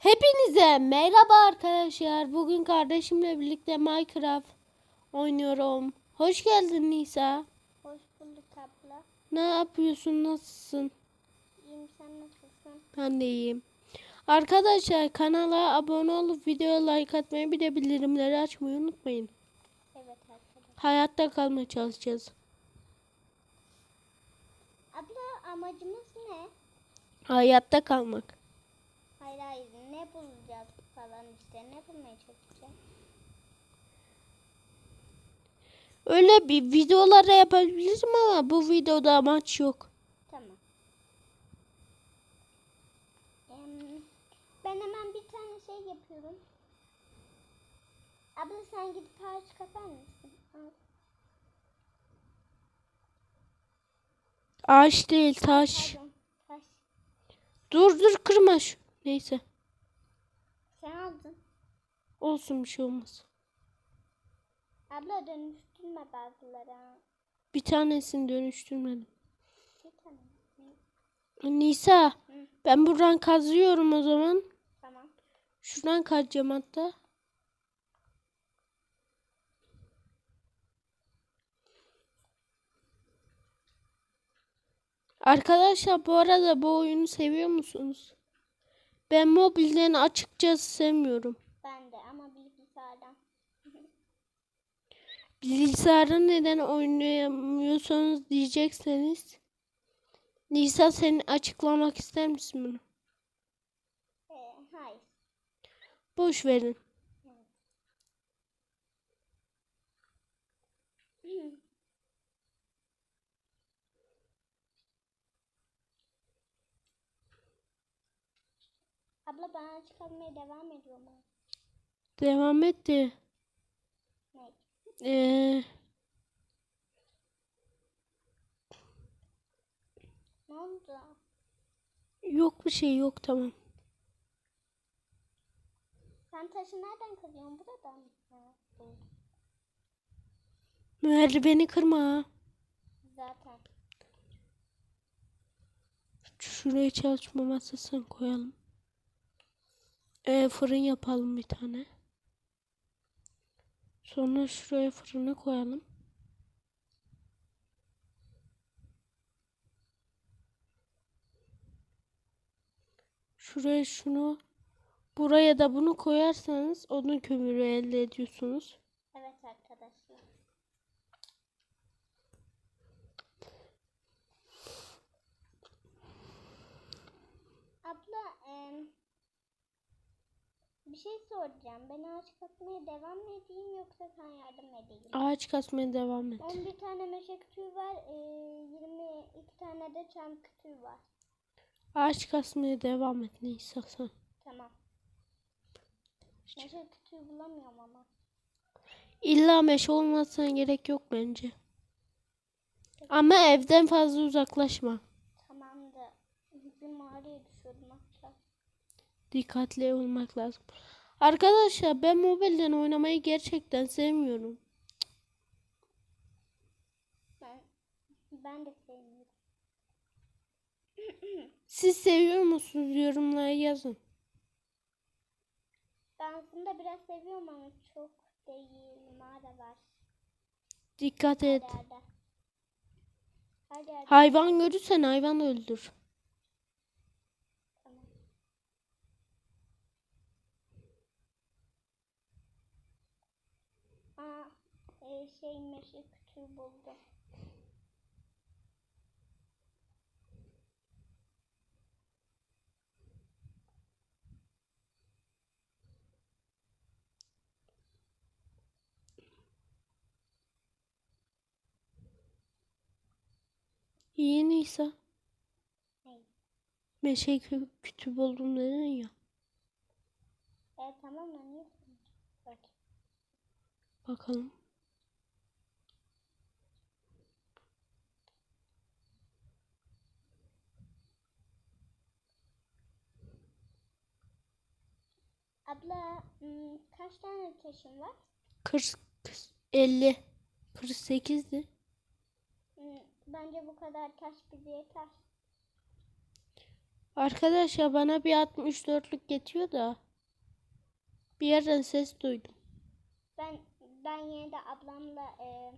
Hepinize merhaba arkadaşlar. Bugün kardeşimle birlikte Minecraft oynuyorum. Hoş geldin Nisa. Hoş bulduk abla. Ne yapıyorsun? Nasılsın? İyiyim sen nasılsın? Ben de iyiyim. Arkadaşlar kanala abone olup videoya like atmayı bir de bildirimleri açmayı unutmayın. Evet arkadaşlar. Hayatta kalmaya çalışacağız. Abla amacımız ne? Hayatta kalmak. Hayır hayır ne bulacağız falan işte ne bulmaya çalışacağız? Öyle bir videolara yapabilirim ama bu videoda amaç yok. Tamam. Ben hemen bir tane şey yapıyorum. Abla sen gidip ağaç kapar mısın? Al. Ağaç değil taş. Pardon. Taş. Dur dur kırma şu. Neyse. Sen aldın. Olsun bir şey olmaz. Abla dönüştürme bazıları. Bir tanesini dönüştürmedim. Bir tane. Nisa Hı. ben buradan kazıyorum o zaman. Tamam. Şuradan kazacağım hatta. Arkadaşlar bu arada bu oyunu seviyor musunuz? Ben mobilden açıkçası sevmiyorum. Ben de ama bilgisayardan. Bilgisayarda neden oynayamıyorsunuz diyecekseniz. Nisa sen açıklamak ister misin bunu? Ee, hayır. Boş verin. Abla ben çıkarmaya devam ediyorum. ha. Devam et de. Ne? Ee, Ne oldu? yok bir şey yok tamam. Sen taşı nereden kırıyorsun? Buradan mı? Ha, buldum. Merdiveni kırma. Zaten. Şuraya çalışma masasını koyalım. Ee, fırın yapalım bir tane. Sonra şuraya fırını koyalım. Şuraya şunu buraya da bunu koyarsanız odun kömürü elde ediyorsunuz. Evet arkadaşlar. Abla em, bir şey soracağım. Ben ağaç katmaya devam mı edeyim yoksa sen yardım mı edeyim? Ağaç kasmaya devam et. 11 tane meşe kütüğü var. E, 22 tane de çam kütüğü var. Ağaç kasmaya devam et neyse sen. Tamam. Meşe kütüğü bulamıyorum ama. İlla meşe olmasına gerek yok bence. Ama evden fazla uzaklaşma. Tamam da bir mağaraya. Dikkatli olmak lazım. Arkadaşlar ben mobilden oynamayı gerçekten sevmiyorum. Ben, ben de sevmiyorum. Siz seviyor musunuz? Yorumlara yazın. Ben aslında biraz seviyorum ama çok değil. Mağara var. Dikkat et. Her yerde. Her yerde. Hayvan görürsen hayvan öldür. Tamam. Aa, şey meşe kütüğü buldum. İyi Nisa. Ne? Meşe kü- kütüp oldum dedin ya. E tamam? Bak. Bakalım. Abla kaç tane taşın var? 40 50 48'di. Hmm, bence bu kadar taş bize yeter. Arkadaşlar bana bir 64'lük getiriyor da. Bir yerden ses duydum. Ben ben yine de ablamla e,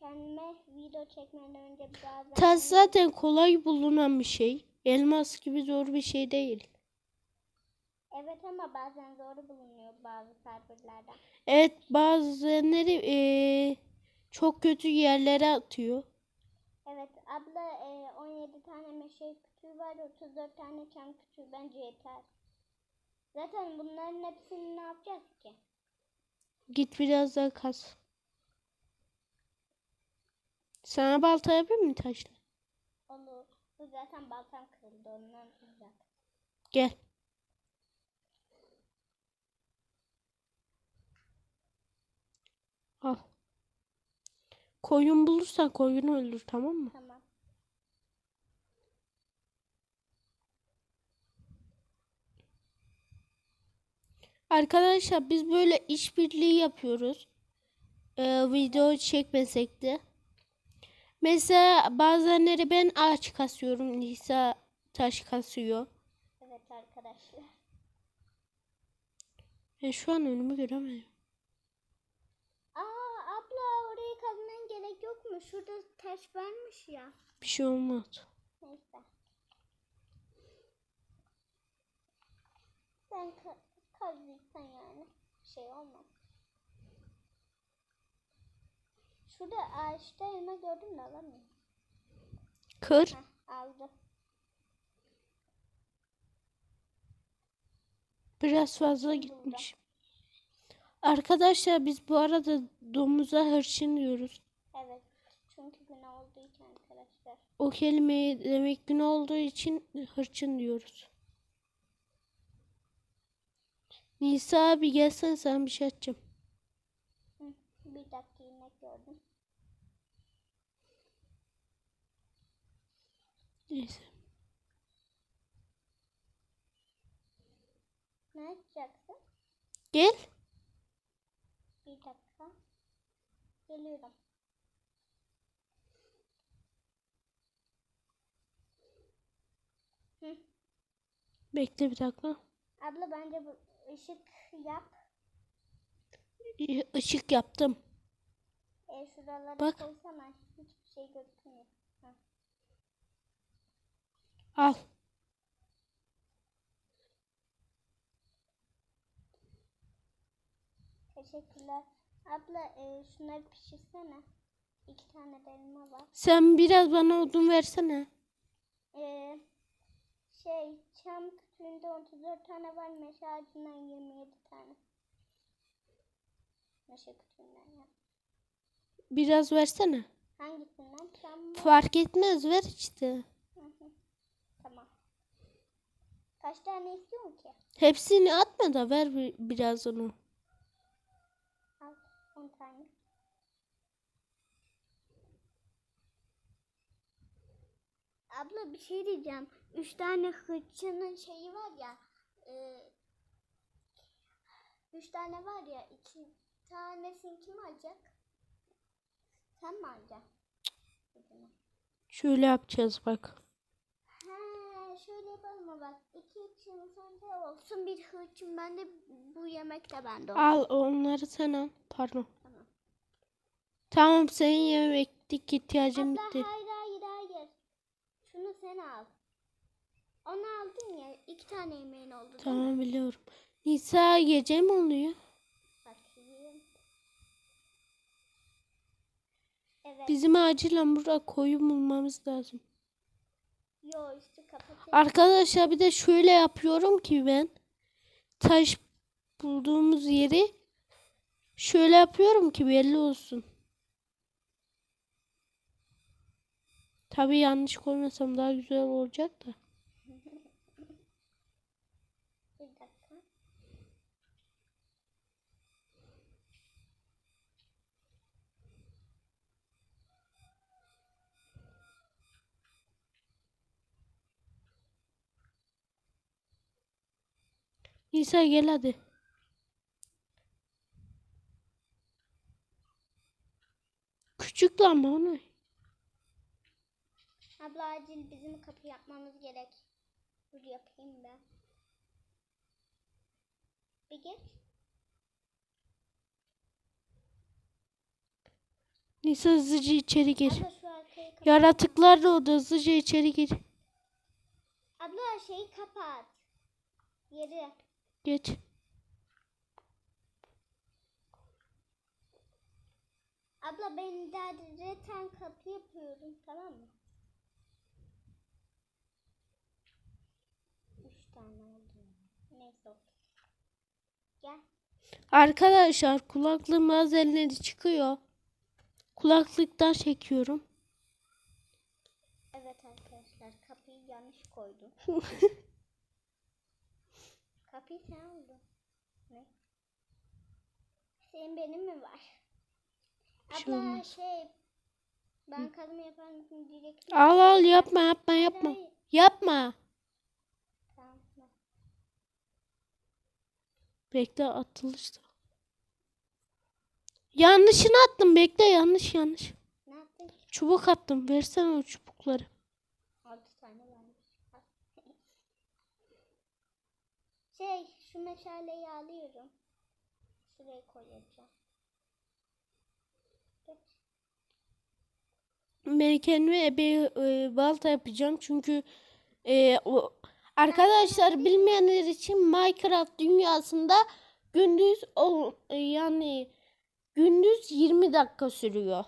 kendime video çekmeden önce bazen Taş zaten kolay bulunan bir şey. Elmas gibi zor bir şey değil. Evet ama bazen zor bulunuyor bazı serverlerden. Evet bazıları eee, çok kötü yerlere atıyor. Evet abla e, 17 tane meşe kütüğü var 34 tane çam kütüğü bence yeter. Zaten bunların hepsini ne yapacağız ki? Git biraz daha kaz. Sana balta yapayım mı taşla? Olur. Bu zaten baltam kırıldı ondan uzak. Gel. Al. Koyun bulursan koyunu öldür tamam mı? Tamam. Arkadaşlar biz böyle işbirliği yapıyoruz. Ee, video çekmesek de. Mesela bazenleri ben ağaç kasıyorum. Nisa taş kasıyor. Evet arkadaşlar. Ben şu an önümü göremiyorum. Aa abla orayı kazmaya mu? Şurada taş varmış ya. Bir şey olmaz. Neyse. Sen ka kazdıysan yani bir şey olmaz. Şurada ağaçta elma gördüm de alamıyorum. Kır. Heh, aldım. Biraz fazla gitmiş. Arkadaşlar biz bu arada domuza hırçın diyoruz. Çünkü günah olduğu için arkadaşlar. O kelimeyi demek gün olduğu için hırçın diyoruz. Nisa abi gelsen sen bir şey açacağım. Bir dakika inek gördüm. Neyse. Ne yapacaksın? Gel. Bir dakika. Geliyorum. Hı. Bekle bir dakika. Abla bence bu ışık yap. Işık yaptım. E şuralara Bak. koysana. Hiçbir şey gözükmüyor. Al. Teşekkürler. Abla e, şunları pişirsene. İki tane elma var. Sen biraz bana odun versene. E, şey çam kütüğünde 34 tane var. Meşe ağacından 27 tane. Meşe kütüğünden ya. Biraz versene. Hangisinden? Çam mı? Fark etmez ver işte. Hı hı. Tamam. Kaç tane istiyorsun ki? Hepsini atma da ver bir- biraz onu. Al 10 tane. Abla bir şey diyeceğim. Üç tane hırçının şeyi var ya. E, üç tane var ya. iki tanesini kim alacak? Sen mi alacaksın? Şöyle yapacağız bak. Ha, şöyle yapalım mı bak. İki hırçın sende olsun. Bir hırçın bende. Bu yemek de bende olsun. Al onları sen al. Pardon. Tamam. Tamam senin yemeklik ihtiyacın Abla bitti. hayır. Sen al. Onu aldın ya. iki tane yemeğin oldu? Tamam biliyorum. Nisa gece mi oluyor? Bakayım. Evet. Bizim acilen burada koyun bulmamız lazım. Yo üstü kapatayım. Arkadaşlar bir de şöyle yapıyorum ki ben taş bulduğumuz yeri şöyle yapıyorum ki belli olsun. Tabii yanlış koymasam daha güzel olacak da. Nisa gel hadi. Küçük lan bu ne? Abla acil bizim kapı yapmamız gerek. Dur yapayım ben. Bir geç. Nisa hızlıca içeri gir. Abla. Yaratıklar da orada hızlıca içeri gir. Abla şeyi kapat. Yeri. Geç. Abla ben daha reten kapı yapıyorum tamam mı? Üç tane oldu. Neyse. okey. Gel. Arkadaşlar kulaklığın bazenleri çıkıyor. Kulaklıktan çekiyorum. Evet arkadaşlar kapıyı yanlış koydum. Kapıyı sen aldın. Ne? Senin benim mi var? Şey Abla şey ben kazma yapar mısın diyecektim. Al al yapma yapma yapma. Yapma. Tamam. tamam. Bekle atılışta. Yanlışını attım bekle yanlış yanlış. Ne yaptın? Çubuk attım versene o çubukları. Altı tane varmış. Al. şey şu meşaleyi alıyorum. Şuraya koyacağım. Ben kendime ebe e, balta yapacağım çünkü e, o arkadaşlar bilmeyenler için Minecraft dünyasında gündüz e, yani gündüz 20 dakika sürüyor.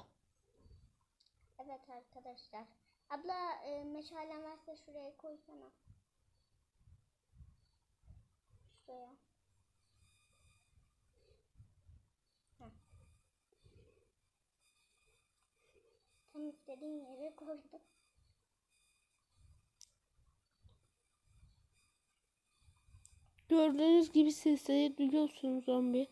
Evet arkadaşlar. Abla e, meşalen varsa şuraya koysana. Şuraya. Heh. Tam istediğin yere koydum. Gördüğünüz gibi sesleri duyuyorsunuz zombi.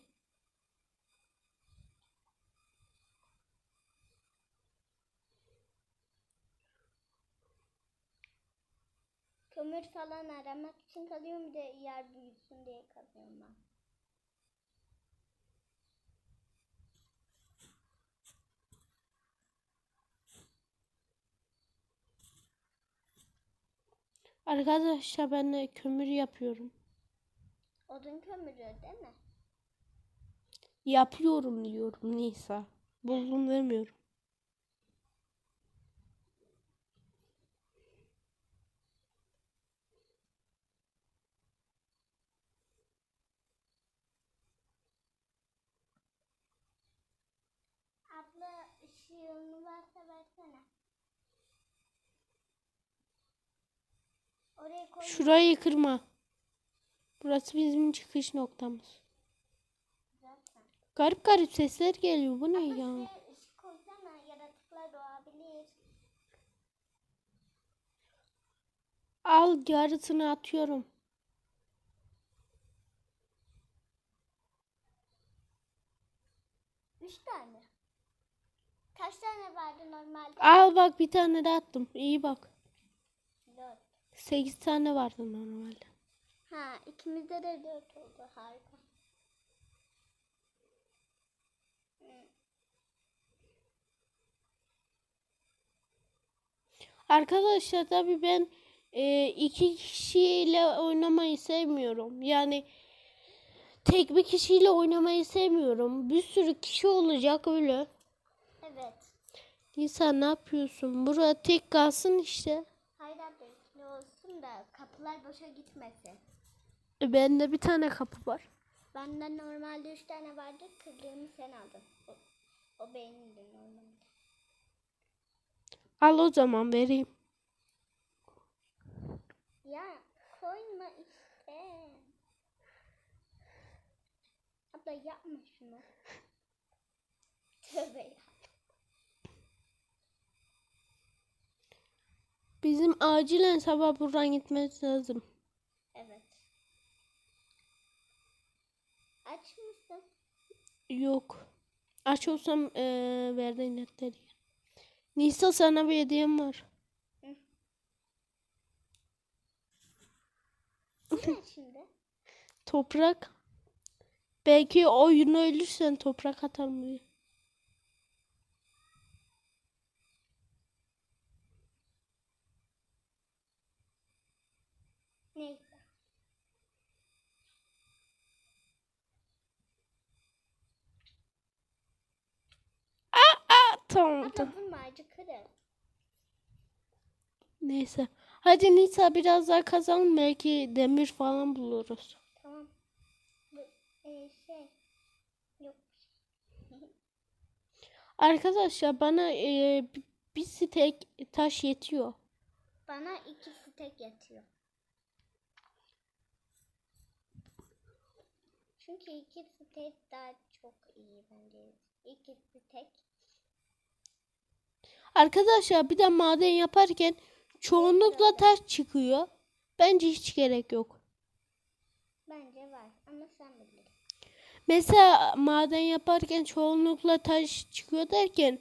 Kömür falan aramak için kalıyorum bir de yer büyüsün diye kazıyorum ben. Arkadaşlar ben de kömür yapıyorum. Odun kömürü değil mi? Yapıyorum diyorum Nisa. Buldum demiyorum. Abla ışığın varsa versene. Oraya koy. Şurayı kırma. Burası bizim çıkış noktamız. Garip garip sesler geliyor. Bu ne Abla ya? ışık koysana yaratıklar doğabilir. Al yarısını atıyorum. Üç tane. Kaç tane vardı normalde? Al bak bir tane de attım. İyi bak. Dört. 8 tane vardı normalde. Ha ikimizde de dört oldu. Harika. Arkadaşlar tabii ben e, iki kişiyle oynamayı sevmiyorum. Yani tek bir kişiyle oynamayı sevmiyorum. Bir sürü kişi olacak öyle. Evet. Nisa ne yapıyorsun? Burada tek kalsın işte. Hayır abla ikili olsun da kapılar boşa gitmesin. E, bende bir tane kapı var. Benden normalde üç tane vardı. Kırdığımı sen aldın. O, o benimdi normalde. Al o zaman vereyim. Ya koyma işte. Abla yapma şunu. Tövbe ya. Bizim acilen sabah buradan gitmemiz lazım. Evet. Aç mısın? Yok. Aç olsam eee verdiğin netleri. Nisa sana bir hediyem var. Şimdi? Toprak. Belki oyunu ölürsen toprak atarım diye. Tamam. Neyse. Hadi Nisa biraz daha kazalım. Belki demir falan buluruz. Tamam. E, şey. Yok. Arkadaşlar bana e, bi- bir stek taş yetiyor. Bana ikisi tek yatıyor. Çünkü ikisi tek daha çok iyi bence. İkisi tek. Arkadaşlar bir de maden yaparken çoğunlukla taş çıkıyor. Bence hiç gerek yok. Bence var ama sen bilirsin. Mesela maden yaparken çoğunlukla taş çıkıyor derken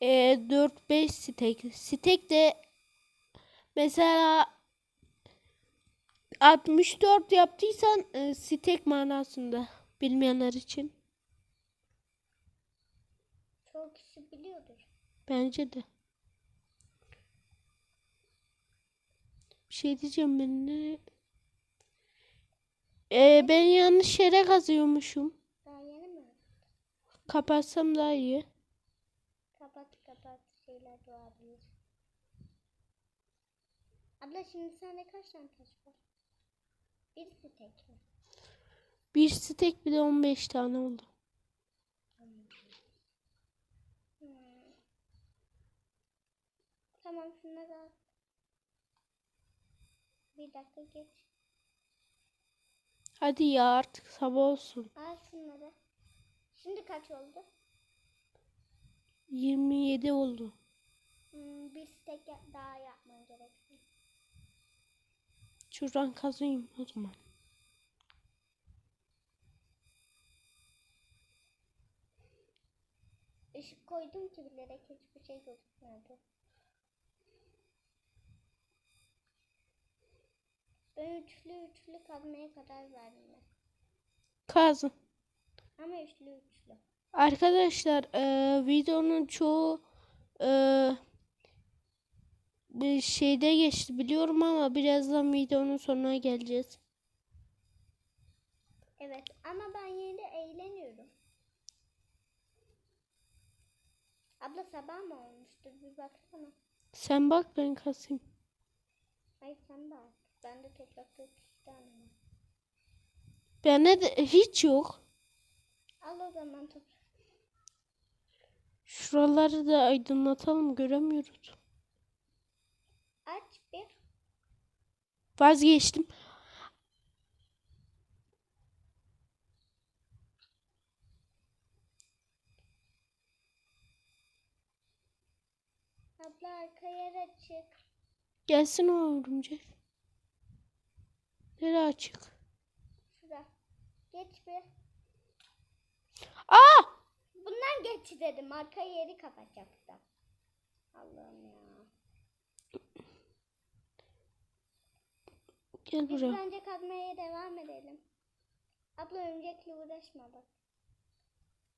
e, 4-5 stek. Stek de mesela 64 yaptıysan e, stek manasında bilmeyenler için. Biliyordur. Bence de. Bir şey diyeceğim ben ne? Ee, ben yanlış yere kazıyormuşum. Daha yeni mi? Kapatsam daha iyi. Kapat kapat şeyler doğabilir. Abla şimdi sende kaç tane taş var? Birisi tek mi? Bir stek bir de 15 tane oldu. Tamam şunları al. Bir dakika geç. Hadi ya artık sabah olsun. Al şunları. Şimdi kaç oldu? 27 oldu. Hmm, bir stek daha yapman gerekiyor. Şuradan kazayım o zaman. Işık koydum ki bilerek hiçbir şey gözükmüyordu. Ben üçlü üçlü kazmaya karar verdim. Kazın. Ama üçlü üçlü. Arkadaşlar eee, videonun çoğu bir şeyde geçti biliyorum ama birazdan videonun sonuna geleceğiz. Evet ama ben yine de eğleniyorum. Abla sabah mı olmuştur bir baksana. Sen bak ben kasayım. Ay sen bak. Ben de toprakta üç tane var. Bende de hiç yok. Al o zaman toprak. Şuraları da aydınlatalım göremiyoruz. Aç bir. Vazgeçtim. Abla arka yer açık. Gelsin o örümcek. Nereye açık? Şura. Geç bir. Aa! Bundan geç dedim. Arka yeri kapatacaktım. Allah'ım ya. Gel Biz buraya. bence kazmaya devam edelim. Abla örümcekle uğraşma bak.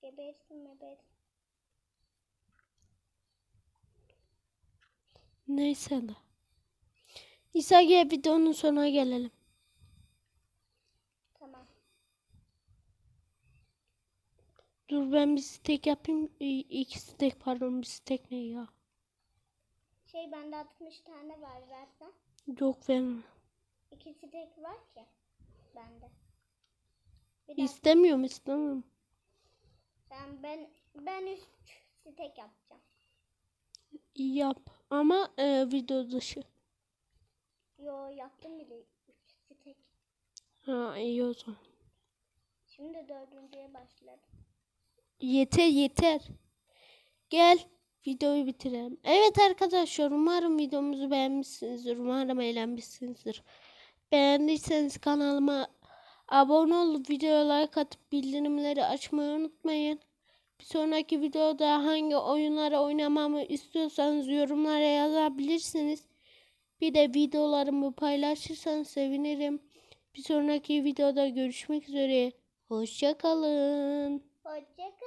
Gebersin mebersin. Neyse de. İsa gel videonun sonuna gelelim. Tamam. Dur ben bir steak yapayım. İki steak pardon bir steak ne ya? Şey bende 60 tane var versen. Yok verme. İkisi tek var ki. Bende. Bir. İstemiyorum istemiyorum. Ben, ben, ben üç stek yapacağım. Yap. Ama e, video dışı. Yo yaptım bile üç stek. Ha iyi o zaman. Şimdi dördüncüye başladım. Yeter yeter. Gel videoyu bitirelim. Evet arkadaşlar umarım videomuzu beğenmişsinizdir. Umarım eğlenmişsinizdir. Beğendiyseniz kanalıma abone olup videoya like atıp bildirimleri açmayı unutmayın. Bir sonraki videoda hangi oyunları oynamamı istiyorsanız yorumlara yazabilirsiniz. Bir de videolarımı paylaşırsanız sevinirim. Bir sonraki videoda görüşmek üzere. Hoşçakalın. Hoşça